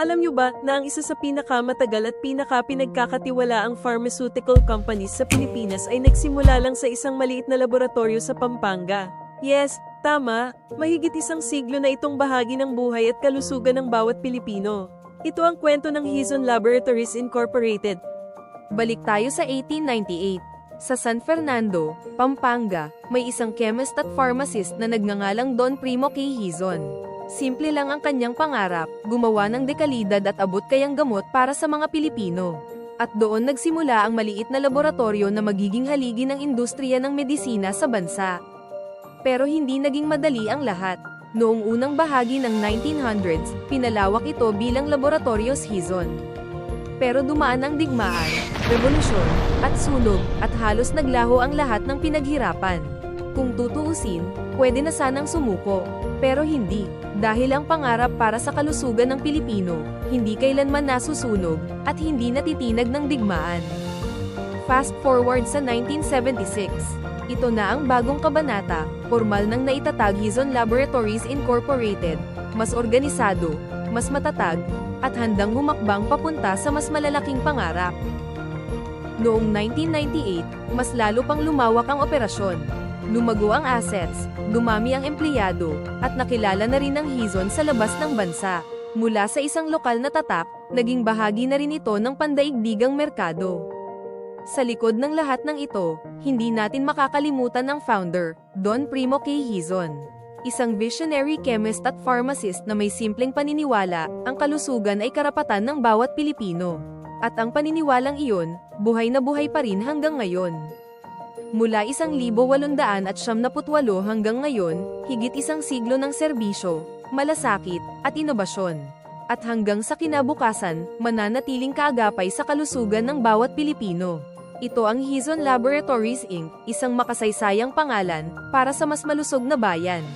Alam nyo ba na ang isa sa pinakamatagal at pinaka-pinagkakatiwalaang pharmaceutical companies sa Pilipinas ay nagsimula lang sa isang maliit na laboratorio sa Pampanga? Yes, tama, mahigit isang siglo na itong bahagi ng buhay at kalusugan ng bawat Pilipino. Ito ang kwento ng Hizon Laboratories Incorporated. Balik tayo sa 1898. Sa San Fernando, Pampanga, may isang chemist at pharmacist na nagngangalang Don Primo K. Hizon. Simple lang ang kanyang pangarap, gumawa ng dekalidad at abot kayang gamot para sa mga Pilipino. At doon nagsimula ang maliit na laboratorio na magiging haligi ng industriya ng medisina sa bansa. Pero hindi naging madali ang lahat. Noong unang bahagi ng 1900s, pinalawak ito bilang Laboratorios Hizon. Pero dumaan ang digmaan, revolusyon, at sunog, at halos naglaho ang lahat ng pinaghirapan. Kung tutuusin, pwede na sanang sumuko, pero hindi, dahil ang pangarap para sa kalusugan ng Pilipino, hindi kailanman nasusunog, at hindi natitinag ng digmaan. Fast forward sa 1976, ito na ang bagong kabanata, formal nang naitatag Hizon Laboratories Incorporated, mas organisado, mas matatag, at handang humakbang papunta sa mas malalaking pangarap. Noong 1998, mas lalo pang lumawak ang operasyon. Lumago ang assets, dumami ang empleyado, at nakilala na rin ang Hizon sa labas ng bansa. Mula sa isang lokal na tatak, naging bahagi na rin ito ng pandaigdigang merkado. Sa likod ng lahat ng ito, hindi natin makakalimutan ang founder, Don Primo K. Hizon. Isang visionary chemist at pharmacist na may simpleng paniniwala, ang kalusugan ay karapatan ng bawat Pilipino. At ang paniniwalang iyon, buhay na buhay pa rin hanggang ngayon. Mula 1,800 at 78 hanggang ngayon, higit isang siglo ng serbisyo, malasakit, at inobasyon. At hanggang sa kinabukasan, mananatiling kaagapay sa kalusugan ng bawat Pilipino. Ito ang Hizon Laboratories Inc., isang makasaysayang pangalan, para sa mas malusog na bayan.